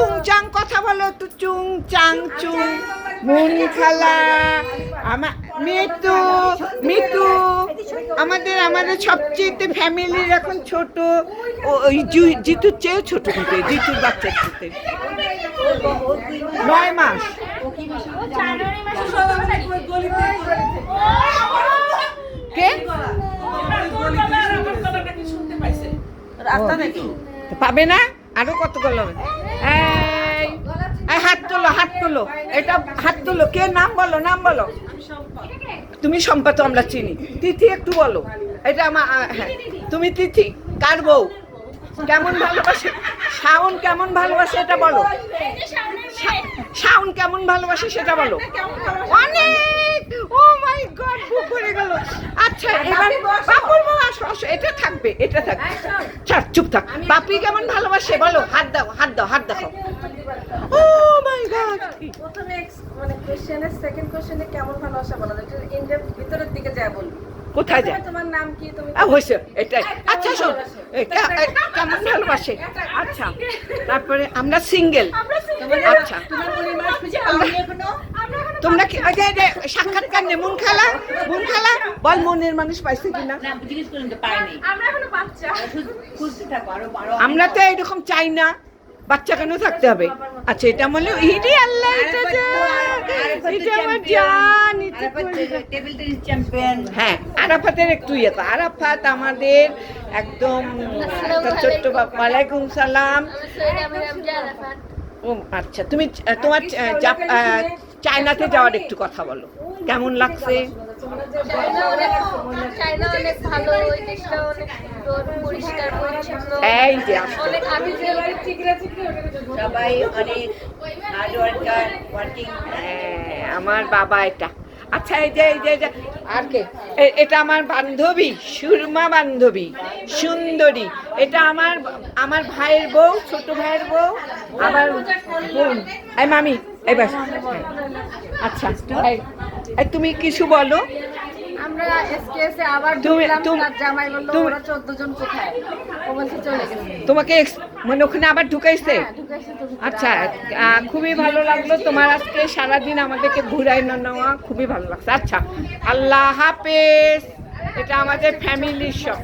চুং চাং কথা বলো তো চুং চাং। চুং মুন খালা আমার মিতু মিতু। আমাদের আমাদের সবচেয়ে ফ্যামিলির এখন ছোট। ওই জিতুর চেয়েও ছোট কিন্তু জিতুর বাচ্চার সাথে নয় মাস। কে? পাবে না? আরও কত গেল এই এই, হাত তোলো এটা হাত তোলো। কে নাম বলো? নাম বলো। তুমি সম্পা তো আমরা চিনি। তিথি একটু বলো। এটা আমার হ্যাঁ। তুমি তিথি কার বউ? কেমন ভালোবাসে? শাওন কেমন ভালোবাসে এটা বলো। শাওন কেমন ভালোবাসে সেটা বলো। অনেক! ও মাই গড বুক ভরে গেল। আচ্ছা এবার বাপুর বউ আসো আসো। এটা থাকবে এটা থাকবে। ছাড় চুপ থাক। পাপি কেমন ভালোবাসে বলো? হাত দাও হাত দাও হাত দেখাও ও মাই গড প্রথমে মানে কোশ্চেনের সেকেন্ড কোশ্চেনে কেমন ভালোবাসা বলা যায় এটা ভিতরের দিকে যায় বলবি কোথায় যায়? তোমার নাম কি? তুমি আ, হয়েছে এটাই আচ্ছা শোন। কেমন ভালোবাসে? আচ্ছা। তারপরে আমরা সিঙ্গেল আচ্ছা। তোমরা কি সাক্ষাৎকার নে মন খেলা মন খেলা। বল মনের মানুষ পাইছে কিনা আমরা এখনও বাচ্চা আমরা তো এরকম চাই না বাচ্চা কেন থাকতে হবে? আচ্ছা এটা বলে ইডি আল্লাহ এটা যা- এটা আমার জান টেবিল টেনিস চ্যাম্পিয়ন হ্যাঁ আরাফাতের একটু ইয়ে তো। আরাফাত আমাদের একদম একটা ছোট্ট বাপ- ওয়ালাইকুম সালাম। ও আচ্ছা তুমি তোমার চায়নাতে যাওয়ার একটু কথা বলো। কেমন লাগছে? চায়না অনেক চায়না অনেক ভালো ওই দেশটা অনেক সুন্দর পরিষ্কার পরিচ্ছন্ন। এই যে আসতো। অনেক আধুনিক সবাই অনেক হার্ড ওয়ার্কার ওয়ার্কিং হ্যাঁ, আমার বাবা এটা। আচ্ছা এই যে এই যে আর কে? এটা আমার বান্ধবী সুরমা বান্ধবী সুন্দরী। এটা আমার আমার ভাইয়ের বউ ছোট ভাইয়ের বউ আমার বোন। এই মামি এই বাস। আচ্ছা এই- এই। তুমি কিছু বলো? আমরা এসকেএসে আবার ঢুকলাম জামাই বলল ওরা 14 জন কোথায়? ও বলছে চলে গেছে। তোমাকে মানে ওখানে আবার ঢুকাইছে? হ্যাঁ। আচ্ছা খুবই ভালো লাগল। তোমার আজকে সারাদিন আমাদেরকে ঘুরাই না নেওয়া খুবই ভালো লাগছে। আচ্ছা আল্লাহ হাফেজ। এটা আমাদের ফ্যামিলির সব